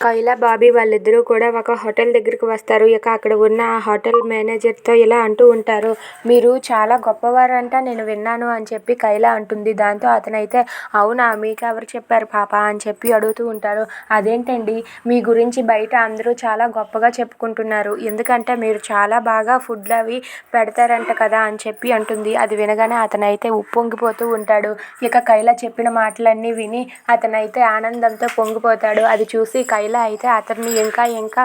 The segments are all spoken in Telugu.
కైలా బాబీ వాళ్ళిద్దరూ కూడా ఒక హోటల్ దగ్గరికి వస్తారు. ఇక అక్కడ ఉన్న ఆ హోటల్ మేనేజర్తో ఇలా అంటూ ఉంటారు మీరు చాలా గొప్పవారంట నేను విన్నాను అని చెప్పి కైలా అంటుంది. దాంతో అతనైతే అవునా మీకు ఎవరు చెప్పారు పాప? అని చెప్పి అడుగుతూ ఉంటారు. అదేంటండి మీ గురించి బయట అందరూ చాలా గొప్పగా చెప్పుకుంటున్నారు. ఎందుకంటే మీరు చాలా బాగా ఫుడ్లు అవి పెడతారంట కదా అని చెప్పి అంటుంది. అది వినగానే అతనైతే ఉప్పొంగిపోతూ ఉంటాడు. ఇక కైలా చెప్పిన మాటలన్నీ విని అతనైతే ఆనందంతో పొంగిపోతాడు. అది చూసి కైలా అయితే అతన్ని ఇంకా ఇంకా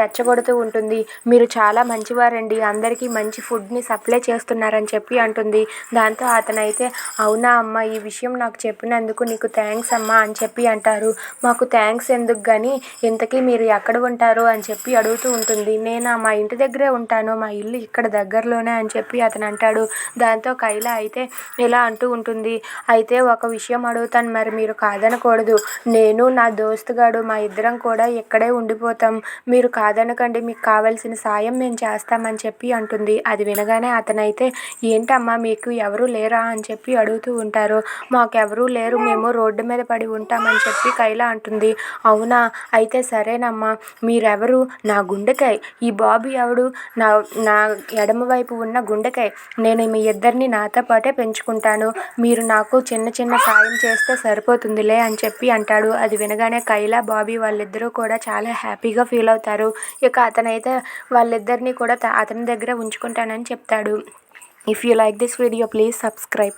రెచ్చగొడుతూ ఉంటుంది. మీరు చాలా మంచివారండి. అందరికీ మంచి ఫుడ్ని సప్లై చేస్తున్నారని చెప్పి అంటుంది. దాంతో అతనైతే అవునా అమ్మ ఈ విషయం నాకు చెప్పినందుకు నీకు థ్యాంక్స్ అమ్మా అని చెప్పి అంటారు. మాకు థ్యాంక్స్ ఎందుకు కానీ ఇంతకీ మీరు ఎక్కడ ఉంటారు అని చెప్పి అడుగుతూ ఉంటుంది. నేను మా ఇంటి దగ్గరే ఉంటాను. మా ఇల్లు ఇక్కడ దగ్గరలోనే అని చెప్పి అతను అంటాడు. దాంతో కైలా అయితే ఇలా అంటూ ఉంటుంది. అయితే ఒక విషయం అడుగుతాను. మరి మీరు కాదనకూడదు. నేను నా దోస్తుగాడు మా ఇద్దరం కూడా ఇక్కడే ఉండిపోతాం. మీరు కాదనకండి మీకు కావాల్సిన సాయం మేము చేస్తామని చెప్పి అంటుంది. అది వినగానే అతనైతే ఏంటమ్మా మీకు ఎవరు లేరా? అని చెప్పి అడుగుతూ ఉంటారు. మాకెవరూ లేరు మేము రోడ్డు మీద పడి ఉంటామని చెప్పి కైలా అంటుంది. అవునా? అయితే సరేనమ్మా. మీరెవరు? నా గుండెకాయ ఈ బాబు ఎవడు? నా నా ఎడమ వైపు ఉన్న గుండెకాయ నేను మీ ఇద్దరిని నాతో పాటే పెంచుకుంటాను. మీరు నాకు చిన్న చిన్న సాయం చేస్తే సరిపోతుందిలే అని చెప్పి అంటాడు. అది వినగానే కైలా బాబీ వాళ్ళిద్దరూ కూడా చాలా హ్యాపీగా ఫీల్ అవుతారు. ఇక అతనైతే వాళ్ళిద్దరిని కూడా అతని దగ్గర ఉంచుకుంటానని చెప్తాడు. If you like this video please subscribe